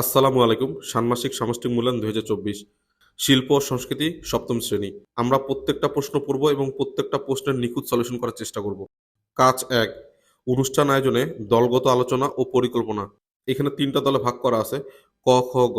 আসসালামু আলাইকুম, ষান্মাসিক সামষ্টিক মূল্যায়ন দুই হাজার চব্বিশ, শিল্প ও সংস্কৃতি সপ্তম শ্রেণি। আমরা প্রত্যেকটা প্রশ্ন পড়ব এবং প্রত্যেকটা প্রশ্নের নিখুঁত সলিউশন করার চেষ্টা করব। কাজ এক, অনুষ্ঠান আয়োজনে দলগত আলোচনা ও পরিকল্পনা। এখানে তিনটা দলে ভাগ করা আছে, ক, খ, গ।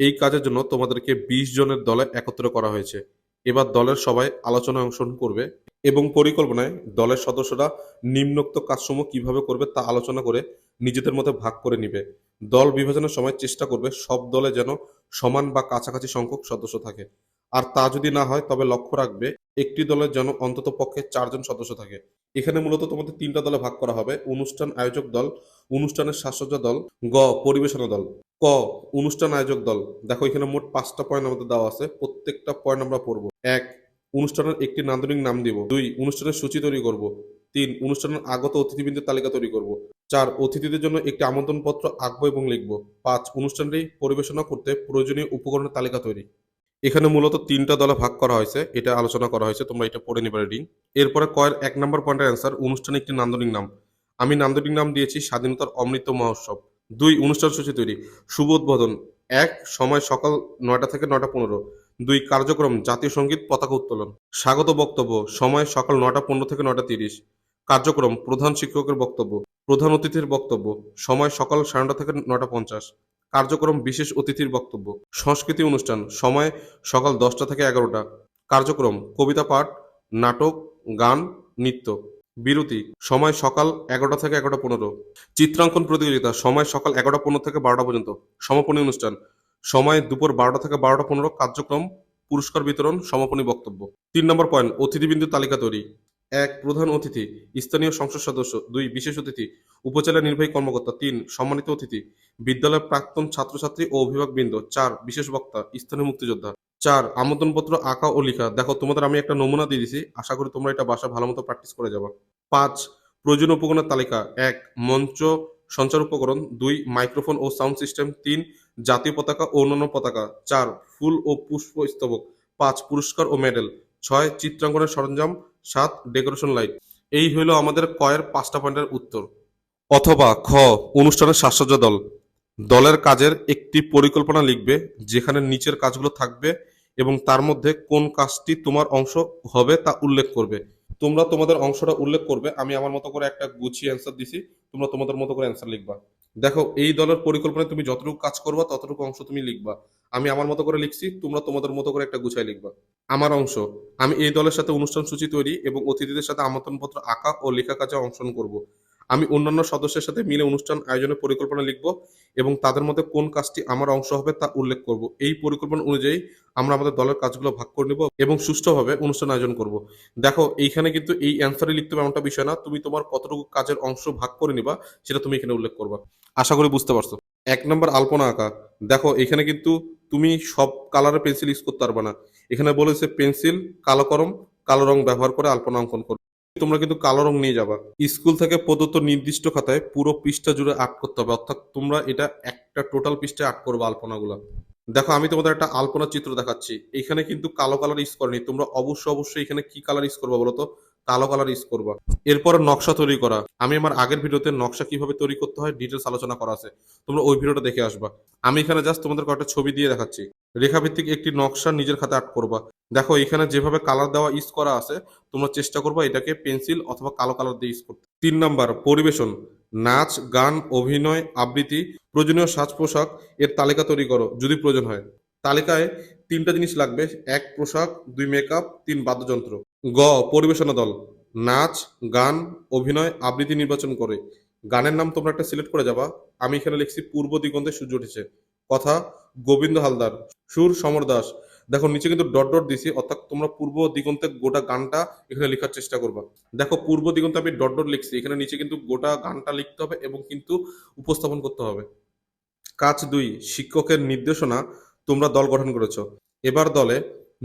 এই কাজের জন্য তোমাদেরকে বিশ জনের দলে একত্র করা হয়েছে। এবার দলের সবাই আলোচনায় অংশগ্রহণ করবে এবং পরিকল্পনায় দলের সদস্যরা নিম্নোক্ত কাজসমূহ কীভাবে করবে তা আলোচনা করে নিজেদের মধ্যে ভাগ করে নিবে। দল বিভাজনের সময় চেষ্টা করবে সব দলে যেন সমান বা কাছাকাছি সংখ্যক সদস্য থাকে। আর তা যদি না হয়, তবে লক্ষ্য রাখবে, একটি দলের যেন অন্তত পক্ষে চারজন সদস্য থাকে। এখানে মূলত তোমাদের তিনটা দলে ভাগ করা হবে। অনুষ্ঠান আয়োজক দল, অনুষ্ঠানের সাজসজ্জা দল, গ, পরিবেশনা দল। ক, অনুষ্ঠান আয়োজক দল। দেখো, এখানে মোট পাঁচটা পয়েন্ট আমাদের দেওয়া আছে। প্রত্যেকটা পয়েন্ট আমরা পড়ব। এক, অনুষ্ঠানের একটি নান্দনিক নাম দিব। দুই, অনুষ্ঠানের সূচি তৈরি করব। তিন অনুষ্ঠানের আগত অতিথিবৃন্দের তালিকা তৈরি করব। চার, অতিথিদের জন্য একটি আমন্ত্রণপত্র আঁকবো এবং লিখব। পাঁচ, অনুষ্ঠানটি পরিবেশনা করতে প্রয়োজনীয় উপকরণের তালিকা তৈরি। এখানে মূলত তিনটা দলে ভাগ করা হয়েছে, এটা আলোচনা করা হয়েছে, তোমরা এটা পড়ে নিবে রিডিং। এরপরে কয়ের এক নম্বর পয়েন্টের অ্যান্সার, অনুষ্ঠানে একটি নান্দনিক নাম। আমি নান্দনিক নাম দিয়েছি, স্বাধীনতার অমৃত মহোৎসব। দুই, অনুষ্ঠান সূচি তৈরি। শুভ উদ্বোধন। এক, সময় সকাল নয়টা থেকে নয়টা পনেরো। দুই, কার্যক্রম, জাতীয় সংগীত পতাকা উত্তোলন। স্বাগত বক্তব্য, সময় সকাল নয়টা পনেরো থেকে নয়টা তিরিশ। কার্যক্রম, প্রধান শিক্ষকের বক্তব্য, প্রধান অতিথির বক্তব্য, সময় সকাল সাড়ে নটা থেকে নটা পঞ্চাশ। কার্যক্রম, বিশেষ অতিথির বক্তব্য, সংস্কৃতি অনুষ্ঠান, সময় সকাল দশটা থেকে এগারোটা। কার্যক্রম, কবিতা পাঠ, নাটক, গান, নৃত্য। বিরতি, সময় সকাল এগারোটা থেকে এগারোটা পনেরো। চিত্রাঙ্কন প্রতিযোগিতা, সময় সকাল এগারোটা পনেরো থেকে বারোটা পর্যন্ত। সমাপনী অনুষ্ঠান, সময় দুপুর বারোটা থেকে বারোটা পনেরো। কার্যক্রম, পুরস্কার বিতরণ, সমাপনী বক্তব্য। তিন নম্বর পয়েন্ট অতিথিবিন্দু তালিকা তৈরি। এক প্রধান অতিথি, স্থানীয় সংসদ সদস্য, দুই বিশেষ অতিথি, উপজেলা নির্বাহী কর্মকর্তা, তিন সম্মানিত অতিথি, বিদ্যালয়ের প্রাক্তন ছাত্রছাত্রী ও অভিভাবকবৃন্দ, চার বিশেষ বক্তা, স্থানীয় মুক্তিযোদ্ধা। চার, আমন্ত্রণপত্র, আঁকা ও লেখা। দেখো, তোমাদের আমি একটা নমুনা দিয়ে দিছি। আশা করি তোমরা এটা বাসা ভালো মতো প্র্যাকটিস করে যাবা। পাঁচ প্রয়োজনীয় উপকরণের তালিকা। এক, মঞ্চ, সঞ্চার উপকরণ। দুই, মাইক্রোফোন ও সাউন্ড সিস্টেম। তিন, জাতীয় পতাকা ও অন্যান্য পতাকা। চার, ফুল ও পুষ্প স্তবক পাঁচ, পুরস্কার ও মেডেল। ছয়, চিত্রাঙ্কনের সরঞ্জাম। সাত ডেকোরেশন লাইট। এই হলো আমাদের কয়ের পাঁচটা পয়েন্টের উত্তর। অথবা খ, অনুষ্ঠানের সাজসজ্জা দল। দলের কাজের একটি পরিকল্পনা লিখবে, যেখানে নিচের কাজগুলো থাকবে এবং তার মধ্যে কোন কাজটি তোমার অংশ হবে তা উল্লেখ করবে। তোমরা তোমাদের অংশটা উল্লেখ করবে, আমি আমার মতো করে একটা গুছিয়ে অ্যান্সার দিছি, তোমরা তোমাদের মতো করে অ্যান্সার লিখবা। দেখো, এই দলের পরিকল্পনায় তুমি যতটুকু কাজ করবা, ততটুকু অংশ তুমি লিখবা। আমি আমার মতো করে লিখছি, তোমরা তোমাদের মতো করে একটা গুছাই লিখবা। আমার অংশ, আমি এই দলের সাথে অনুষ্ঠান সূচি তৈরি এবং অতিথিদের সাথে আমন্ত্রণপত্র আঁকা ও লেখা কাজে অংশগ্রহণ করব। আমি অন্যান্য সদস্যের সাথে মিলে অনুষ্ঠান আয়োজনের পরিকল্পনা লিখব এবং তাদের মধ্যে কোন কাজটি আমার অংশ হবে তা উল্লেখ করব। এই পরিকল্পনা অনুযায়ী আমরা আমাদের দলের কাজগুলো ভাগ করে নেব এবং সুষ্ঠুভাবে অনুষ্ঠান আয়োজন করব। দেখো, এইখানে কিন্তু এই অ্যান্সারে লিখতে হবে এমনটা বিষয় না। তুমি তোমার কতটুকু কাজের অংশ ভাগ করে নিবা সেটা তুমি এখানে উল্লেখ করবা। আশা করি বুঝতে পারছ। এক নম্বর আলপনা আঁকা। দেখো, এখানে কিন্তু তুমি সব কালারের পেন্সিল ইউজ করতে পারবে না। এখানে বলেছে পেন্সিল কালো কলম, কালো রং ব্যবহার করে আলপনা অঙ্কন করবে তোমরা কিন্তু কালো রং নিয়ে যাবা। স্কুল থেকে প্রদত্ত নির্দিষ্ট খাতায় পুরো পৃষ্ঠা জুড়ে আর্ট করতে হবে, অর্থাৎ তোমরা এটা একটা টোটাল পৃষ্ঠায় আর্ট করবে আলপনাগুলো। দেখো, আমি তোমাদের একটা আলপনা চিত্র দেখাচ্ছি। এখানে কিন্তু কালো কালার ইউজ করেনি। তোমরা অবশ্যই অবশ্যই এখানে কি কালার ইউজ করবা বলো তো? কালো কালার ইউজ করবা। এরপর নকশা তৈরি করা। আমি আমার আগের ভিডিওতে নকশা কীভাবে তৈরি করতে হয় ডিটেলস আলোচনা করা আছে। তোমরা ওই ভিডিওটা দেখে আসবা। আমি এখানে জাস্ট তোমাদের কয়েকটা ছবি দিয়ে দেখাচ্ছি। রেখাভিত্তিক একটি নকশা নিজের খাতে আর্ট করবা। দেখো, এখানে যেভাবে কালার দেওয়া ইউজ করা আছে, তোমরা চেষ্টা করবা এটাকে পেন্সিল অথবা কালো কালার দিয়ে ইউজ করতে। তিন নাম্বার, পরিবেশন। নাচ, গান, অভিনয়, আবৃত্তি, প্রয়োজনীয় সাজ পোশাক এর তালিকা তৈরি করো, যদি প্রয়োজন হয়। তালিকায় তিনটা জিনিস লাগবে, এক পোশাক, দুই মেকআপ তিন বাদ্যযন্ত্র। গ, পরিবেশনা দল। নাচ, গান, অভিনয়, আবৃত্তি নির্বাচন করে। গানের নাম তোমরা একটা সিলেক্ট করে যাবা। আমি এখানে লিখছি, পূর্ব দিগন্তে সূর্য উঠেছে। কথা, গোবিন্দ হালদার, সুর সমর দাস। দেখো, নিচে কিন্তু ডট ডট দিছি অর্থাৎ তোমরা পূর্ব দিগন্তে গোটা গানটা এখানে লেখার চেষ্টা করবা। দেখো, পূর্ব দিগন্তে আমি ডট ডট লিখছি, এখানে নিচে কিন্তু গোটা গানটা লিখতে হবে এবং কিন্তু উপস্থাপন করতে হবে। কাজ দুই, শিক্ষকের নির্দেশনা তোমরা দল গঠন করেছ। এবার দলে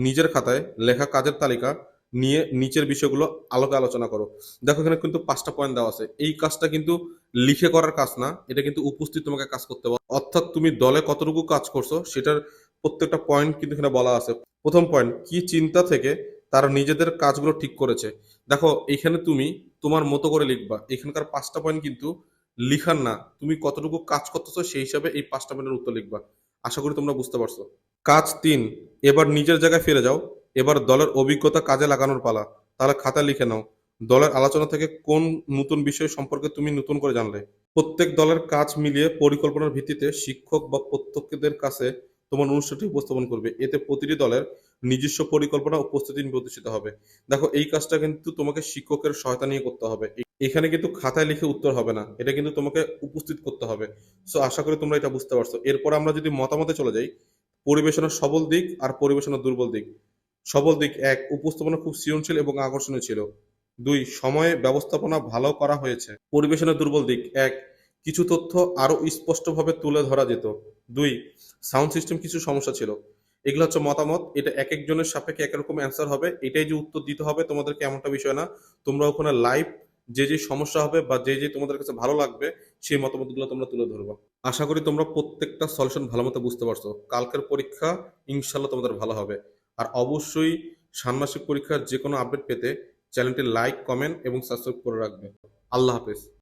নিজের খাতায় লেখা কাজের তালিকা নিয়ে নিচের বিষয়গুলো আলোকে আলোচনা করো। দেখো এখানে কিন্তু পাঁচটা পয়েন্ট দেওয়া আছে। এই কাজটা কিন্তু লিখে করার কাজ না, এটা কিন্তু উপস্থিত তোমাকে কাজ করতে হবে। অর্থাৎ তুমি দলে কতটুকু কাজ করছ, সেটার প্রত্যেকটা পয়েন্ট কিন্তু এখানে বলা আছে। প্রথম পয়েন্ট কি চিন্তা থেকে তারা নিজেদের কাজগুলো ঠিক করেছে? দেখো, এখানে তুমি তোমার মতো করে লিখবা। এখানকার পাঁচটা পয়েন্ট কিন্তু লিখার না। তুমি কতটুকু কাজ করতেছো, সেই হিসাবে এই পাঁচটা পয়েন্টের উত্তর লিখবা। আশা করি তোমরা বুঝতে পারছ। কাজ তিন, এবার নিজের জায়গায় ফিরে যাও। এবার দলের অভিজ্ঞতা কাজে লাগানোর পালা। তাহলে খাতা লিখে নাও। দলের আলোচনা থেকে কোন নতুন বিষয় সম্পর্কে তুমি নতুন করে জানলে? প্রত্যেক দলের কাজ মিলিয়ে পরিকল্পনার ভিত্তিতে শিক্ষক বা প্রত্যক্ষদের কাছে তোমার অনুষ্ঠানটি উপস্থাপন করবে। এতে প্রতিটি দলের নিজস্ব পরিকল্পনা ও প্রস্তুতি প্রদর্শিত হবে। দেখো, এই কাজটা কিন্তু তোমাকে শিক্ষকের সহায়তা নিয়ে করতে হবে। এখানে কিন্তু খাতায় লিখে উত্তর হবে না। এটা কিন্তু তোমাকে উপস্থিত করতে হবে। সো আশা করি তোমরা এটা বুঝতে পারছ। এরপর আমরা যদি মতামতে চলে যাই, পরিবেশনার সবল দিক আর পরিবেশনার দুর্বল দিক। সবল দিক এক, উপস্থাপনা খুব সৃজনশীল এবং আকর্ষণীয় ছিল। দুই, সময়ে ব্যবস্থাপনা ভালো করা হয়েছে। পরিবেশনের দুর্বল দিক এক, কিছু তথ্য আরও স্পষ্টভাবে তুলে ধরা যেত। দুই, সাউন্ড সিস্টেম কিছু সমস্যা ছিল। এগুলো হচ্ছে মতামত, এটা এক একজনের সাপেক্ষে একরকম অ্যান্সার হবে। এটাই যে উত্তর দিতে হবে তোমাদেরকে এমনটা বিষয় না। তোমরা ওখানে লাইভ যে যে সমস্যা হবে বা যে যে তোমাদের কাছে ভালো লাগবে, সেই মতামতগুলো তোমরা তুলে ধরবা। আশা করি তোমরা প্রত্যেকটা সলিউশন ভালো মতো বুঝতে পারছ। কালকের পরীক্ষা ইনশাল্লাহ তোমাদের ভালো হবে। আর অবশ্যই ষান্মাসিক পরীক্ষার যে কোনো আপডেট পেতে চ্যানেলটি লাইক কমেন্ট এবং সাবস্ক্রাইব করে রাখবেন। আল্লাহ হাফেজ।